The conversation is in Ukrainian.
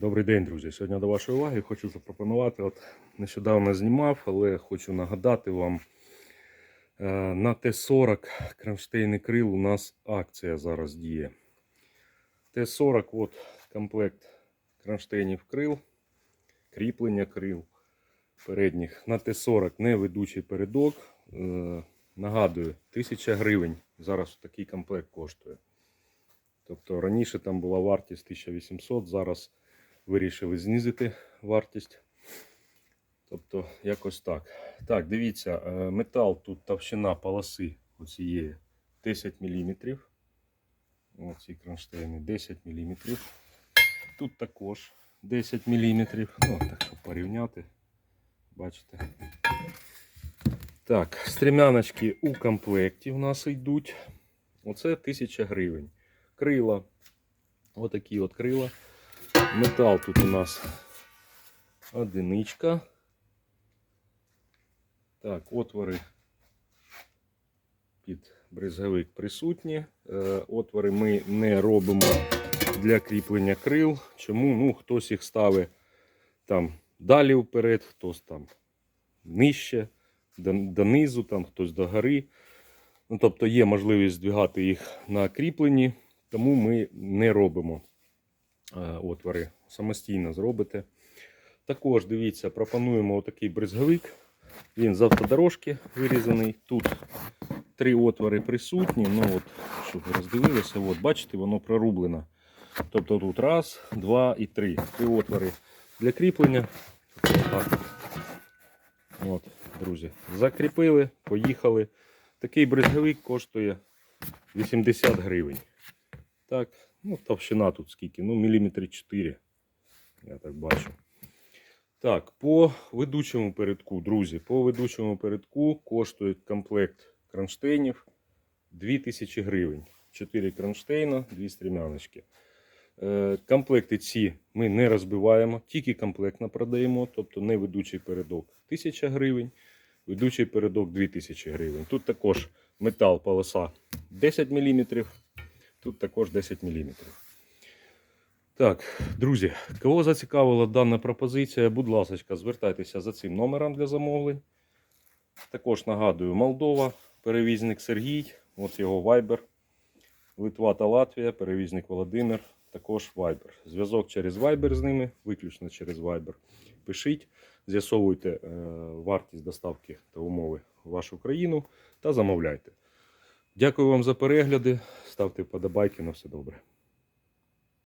Добрий день, друзі. Сьогодні до вашої уваги хочу запропонувати. От нещодавно знімав, але хочу нагадати вам. е, На Т-40 кронштейни крил у нас акція зараз діє. Т-40 от комплект кронштейнів крил, кріплення крил передніх. На Т-40 неведучий передок. Е, Нагадую, 1000 гривень. Зараз такий комплект коштує. Тобто раніше там була вартість 1800, зараз вирішили знизити вартість. Тобто, якось так. Так, дивіться, е, метал тут товщина полоси оцієї 10 мм. Оці кронштейни 10 мм. Тут також 10 мм. Ну, так, щоб порівняти. Бачите. Так, стрімяночки у комплекті в нас йдуть. Оце 1000 гривень. Крила. Отакі от крила. Метал тут у нас одиничка. Так, отвори під бризговик присутні. Е, Отвори ми не робимо для кріплення крил. Чому? Ну, хтось їх ставить там далі вперед, хтось там нижче, донизу, там хтось до гори. Ну, тобто є можливість здвигати їх на кріпленні, тому ми не робимо отвори. Самостійно зробите. Також дивіться, пропонуємо отакий бризговик. Він з автодорожки вирізаний. Тут три отвори присутні. Ну от, щоб ви роздивилися, от, бачите, воно прорублено. Тобто тут раз, два і три. Три отвори для кріплення. От, друзі, закріпили, поїхали. Такий бризговик коштує 80 гривень. Так, ну товщина тут скільки? Ну, міліметри 4. Я так бачу. Так, по ведучому передку, друзі, по ведучому передку коштує комплект кронштейнів 2000 гривень. 4 кронштейна, 2 стрімяночки. Е, Комплекти ці ми не розбиваємо, тільки комплектно продаємо, тобто не ведучий передок 1000 гривень, ведучий передок 2000 гривень. Тут також метал полоса 10 мм, тут також 10 мм. Так, друзі, кого зацікавила дана пропозиція, будь ласка, звертайтеся за цим номером для замовлень. Також нагадую, Молдова, перевізник Сергій, ось його Viber. Литва та Латвія, перевізник Володимир, також Viber. Зв'язок через Viber з ними, виключно через Viber. Пишіть, з'ясовуйте е, вартість доставки та умови в вашу країну та замовляйте. Дякую вам за перегляди. Ставте вподобайки на все добре.